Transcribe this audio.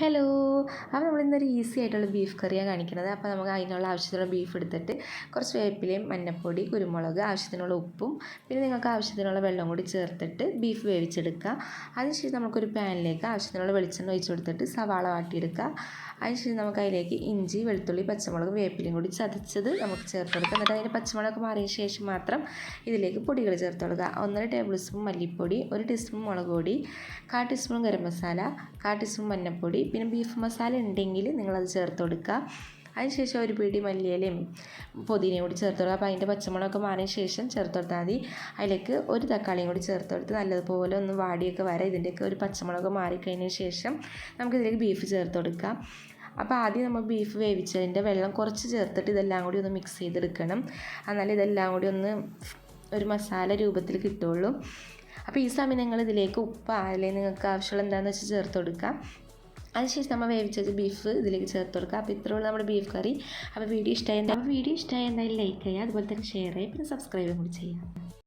Hello. അപ്പോൾ നമ്മൾ ഇന്നൊരു ഈസി ആയിട്ടുള്ള ബീഫ് കറിയാണ് കാണിക്കുന്നത് അപ്പോൾ നമുക്ക് അതിനുള്ള ആവശ്യത്തിനുള്ള ബീഫ് എടുത്തിട്ട് കുറച്ച് വേപ്പിലയും മഞ്ഞൾപ്പൊടി കുരുമുളക് ആവശ്യത്തിനുള്ള ഉപ്പും പിന്നെ നിങ്ങൾക്ക് ആവശ്യത്തിനുള്ള വെള്ളം കൂടി ചേർത്തിട്ട് ബീഫ് വേവിച്ചെടുക്കുക. അതിനുശേഷം നമുക്കൊരു പാനിലേക്ക് ആവശ്യത്തിനുള്ള വെളിച്ചെണ്ണ ഒഴിച്ച് കൊടുത്തിട്ട് സവാള വാട്ടിയെടുക്കുക. അതിനുശേഷം നമുക്ക് അതിലേക്ക് ഇഞ്ചി വെളുത്തുള്ളി പച്ചമുളക് വേപ്പിലയും കൂടി ചതച്ചത് നമുക്ക് ചേർത്ത് കൊടുക്കുക. എന്നിട്ട് അതിന്റെ പച്ചമുളക് മാറിയ ശേഷം മാത്രം ഇതിലേക്ക് പൊടികൾ ചേർത്ത് കൊടുക്കുക. ഒന്നര ടേബിൾ സ്പൂൺ മല്ലിപ്പൊടി ഒരു ടീസ്പൂൺ മുളക് പൊടി കാ ടീസ്പൂൺ ഗരം മസാല കാ ടീസ്പൂൺ മഞ്ഞൾപ്പൊടി പിന്നെ ബീഫ് മസാല ഉണ്ടെങ്കിൽ നിങ്ങളത് ചേർത്ത് കൊടുക്കുക. അതിനുശേഷം ഒരു പിടി മല്ലിയിലയും പുതിനയും കൂടി ചേർത്ത് കൊടുക്കുക. അപ്പോൾ അതിന്റെ പച്ചമുളകൊക്കെ മാറിയ ശേഷം ചേർത്ത് കൊടുത്താൽ മതി. അതിലേക്ക് ഒരു തക്കാളിയും കൂടി ചേർത്ത് കൊടുത്ത് നല്ലതുപോലെ ഒന്ന് വാടിയൊക്കെ വരെ. ഇതിന്റെയൊക്കെ ഒരു പച്ചമുളക് മാറിക്കഴിഞ്ഞ ശേഷം നമുക്കിതിലേക്ക് ബീഫ് ചേർത്ത് കൊടുക്കാം. അപ്പോൾ ആദ്യം നമ്മൾ ബീഫ് വേവിച്ചതിന്റെ വെള്ളം കുറച്ച് ചേർത്തിട്ട് ഇതെല്ലാം കൂടി ഒന്ന് മിക്സ് ചെയ്തെടുക്കണം. എന്നാലും ഇതെല്ലാം കൂടി ഒന്ന് ഒരു മസാല രൂപത്തിൽ കിട്ടുള്ളൂ അപ്പോൾ ഈ സമയം നിങ്ങൾ ഇതിലേക്ക് ഉപ്പ് അല്ലെങ്കിൽ നിങ്ങൾക്ക് ആവശ്യമുള്ള എന്താണെന്ന് വെച്ചാൽ ചേർത്ത് കൊടുക്കുക അതിനുശേഷം നമ്മൾ വേവിച്ചത് ബീഫ് ഇതിലേക്ക് ചേർത്ത് കൊടുക്കുക. അപ്പോൾ ഇത്രയുള്ള നമ്മുടെ ബീഫ് കറി അപ്പോൾ വീഡിയോ ഇഷ്ടമായി വീഡിയോ ഇഷ്ടമായി എന്തായാലും ലൈക്ക് ചെയ്യുക. അതുപോലെ തന്നെ ഷെയർ ചെയ്യുക. പിന്നെ സബ്സ്ക്രൈബും കൂടി ചെയ്യുക.